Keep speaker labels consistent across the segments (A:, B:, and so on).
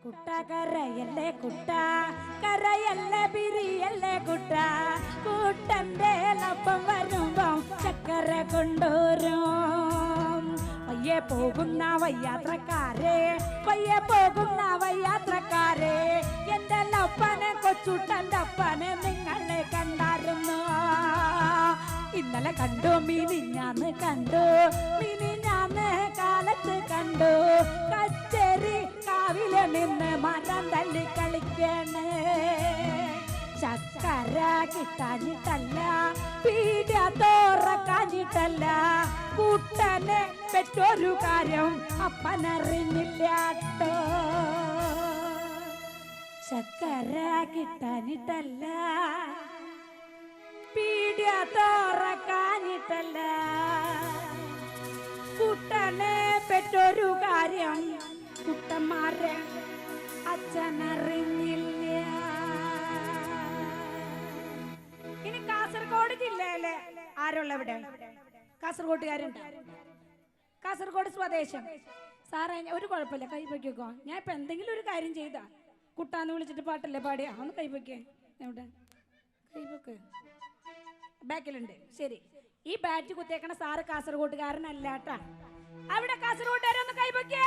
A: കുട്ട കരയല്ലേ കുട്ട? കരയല്ലേ പിരിയല്ലേ കുട്ട? കൂട്ടന്റെ ലപ്പം വരുമ്പം ചക്കര കൊണ്ടുവരും. പയ്യെ പോകുന്ന വയ്യാത്രക്കാരെ പയ്യെ പോകുന്ന വയ്യാത്രക്കാരെ എന്റെ ലപ്പനെ കൊച്ചുട്ടന്റെ അപ്പനെ നിങ്ങളെ കണ്ടായിരുന്നു ഇന്നലെ കണ്ടു ഞാൻ കണ്ടു മിനിഞ്ഞാന്ന് കാലത്ത് കണ്ടു. കാവിലെ നിന്ന് മരം തല്ലി കളിക്കണേ. ചക്കര കിട്ടാഞ്ഞിട്ടല്ല പീഡ തോറക്കാഞ്ഞിട്ടല്ല കൂട്ടനെ പെറ്റൊരു കാര്യം അപ്പനറിഞ്ഞില്ലാട്ടോ ചക്കര കിട്ടാനിട്ടല്ല പീഡ തോറക്കാഞ്ഞിട്ടല്ല കുട്ടനെ പെറ്റൊരു കാര്യം കുട്ടന്മാരെ അച്ഛനറിഞ്ഞില്ല. ഇനി കാസർഗോഡ് ജില്ലയിലെ ആരുള്ള ഇവിടെ കാസർഗോട്ടുകാരുണ്ട്? കാസർഗോഡ് സ്വദേശം. സാറേ ഒരു കുഴപ്പമില്ല കൈ പൊയ്ക്കോ ഞാൻ ഇപ്പൊ എന്തെങ്കിലും ഒരു കാര്യം ചെയ്താ. കുട്ടാന്ന് വിളിച്ചിട്ട് പാട്ടല്ലേ പാടിയാ? ഒന്ന് കൈ പൊയ്ക്കേ. എവിടെ കൈ പൊക്ക്. ബാക്കിലുണ്ട്. ശരി. ഈ ബാറ്റ് കുത്തിയേക്കണ സാറ് കാസർഗോട്ടുകാരനല്ലാട്ടാ അവിടെ കാസർഗോട്ടുകാരൊന്ന് കൈ പൊക്കേ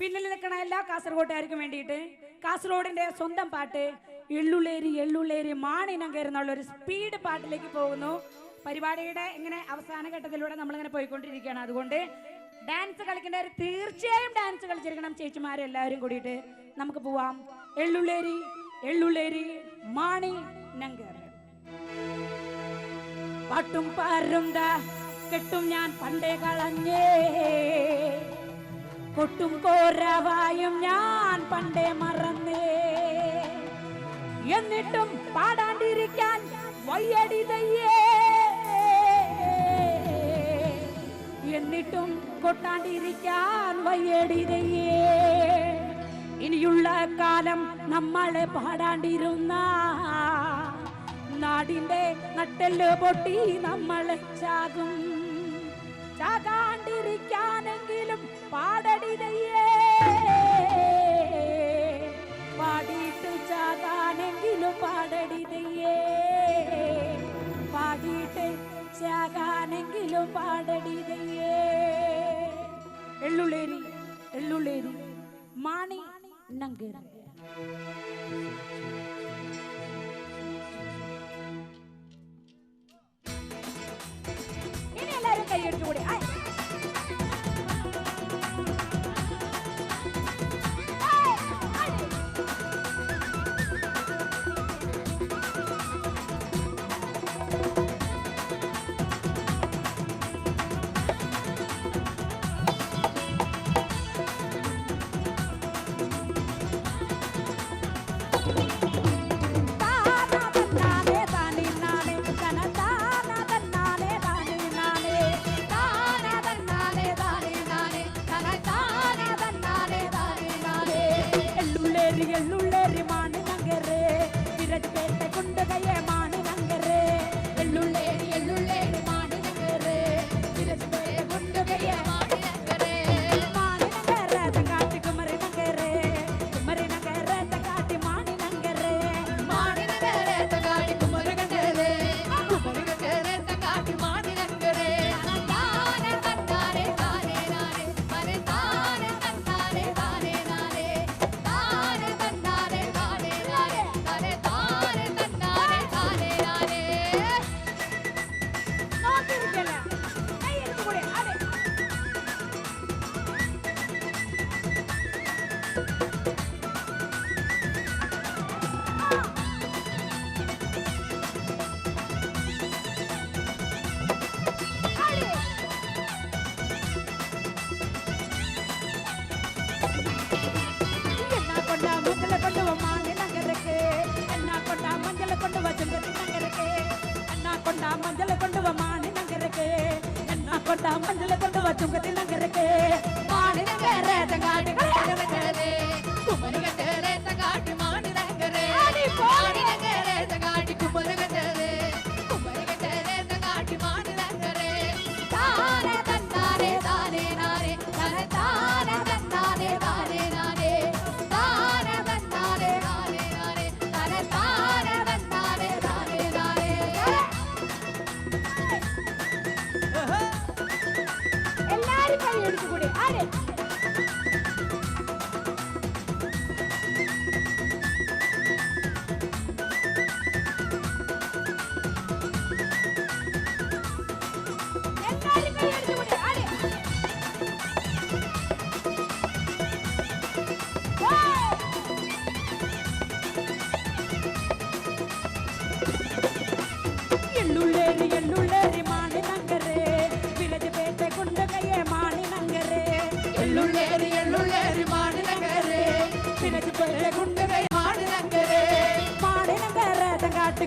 A: പിന്നിൽ നിൽക്കണ എല്ലാ കാസർഗോട്ടുകാർക്കും വേണ്ടിയിട്ട് കാസർഗോഡിന്റെ സ്വന്തം പാട്ട് എള്ളുള്ളേരി എള്ളുള്ളേരി മാണിനം കയറുന്നുള്ള ഒരു സ്പീഡ് പാട്ടിലേക്ക് പോകുന്നു. പരിപാടിയുടെ ഇങ്ങനെ അവസാന ഘട്ടത്തിലൂടെ നമ്മളിങ്ങനെ പോയിക്കൊണ്ടിരിക്കുകയാണ്. അതുകൊണ്ട് ഡാൻസ് കളിക്കേണ്ടവർ തീർച്ചയായും ഡാൻസ് കളിച്ചിരിക്കണം. ചേച്ചിമാരെ എല്ലാവരും കൂടിയിട്ട് നമുക്ക് പോവാം. എള്ളുള്ളേരി എള്ളുള്ളേരി മാണി നങ്കർ പാട്ടും പാരും കെട്ടും ഞാൻ പണ്ടേ കളഞ്ഞേ. കൊട്ടും കോരവായും ഞാൻ പണ്ടേ മറന്നേ. എന്നിട്ടും പാടാണ്ടിരിക്കാൻ വയ്യടിതയ്യേ എന്നിട്ടും കൊട്ടാണ്ടിരിക്കാൻ വയ്യടിതയ്യേ ഇനിയുള്ള കാലം നമ്മളെ പാടാണ്ടിരുന്ന. നാടിന്റെ നട്ടെല്ല് പൊട്ടി നമ്മളെ ചാകും. ചാകാണ്ടിരിക്കാനെങ്കിലും പാടടിതയ്യേ പാടിയിട്ട് ചാകാനെങ്കിലും പാടടിതയ്യേ പാടിയിട്ട് ചാകാനെങ്കിലും പാടടിതയ്യേ എള്ളുള്ളേരി എള്ളുള്ളേരി മാണി നങ്കര ഇനി എല്ലാവരും കൈയടിച്ചു എള്ളുള്ളേരി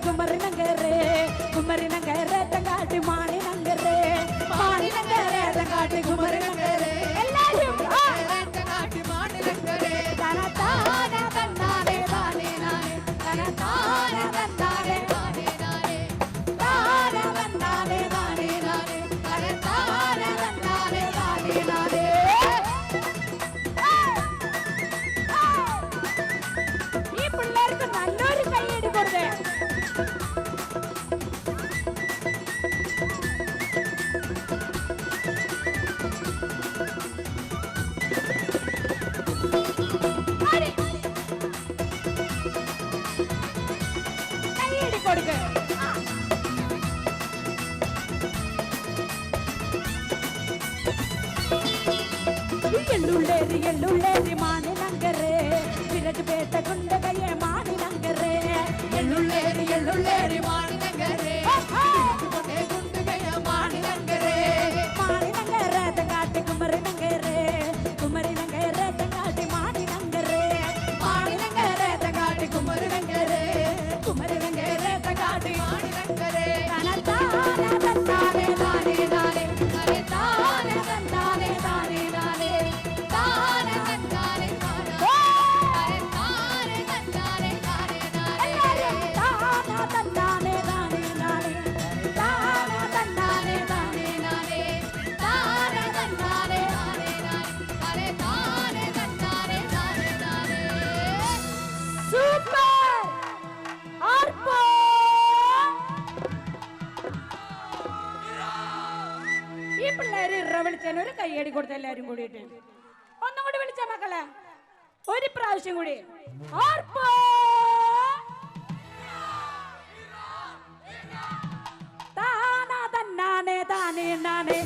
A: குமரி நங்கரே. குமரி நங்கர தங்காட்டு மாணி நங்கரே. மாணி நங்கர
B: தங்காட்டு குமரி
A: நங்கரே. எல்லாரும் தங்காட்டு மாணி நங்கரே. தனத்தான
B: தன்னாரே தானே
A: நானே. தனத்தான தன்னாரே எள்ளுள்ளேரி எள்ளுள்ளேரி மாநிலங்கரே இரண்டு பேர் ഈ പിള്ളേര് ഇറ വിളിച്ചാൽ ഒരു കൈയടി കൊടുത്ത എല്ലാരും കൂടിയിട്ട്. ഒന്നും കൂടി വിളിച്ച മക്കളെ. ഒരു പ്രാവശ്യം കൂടി. താനാ തന്നാനേ താനേ താനേ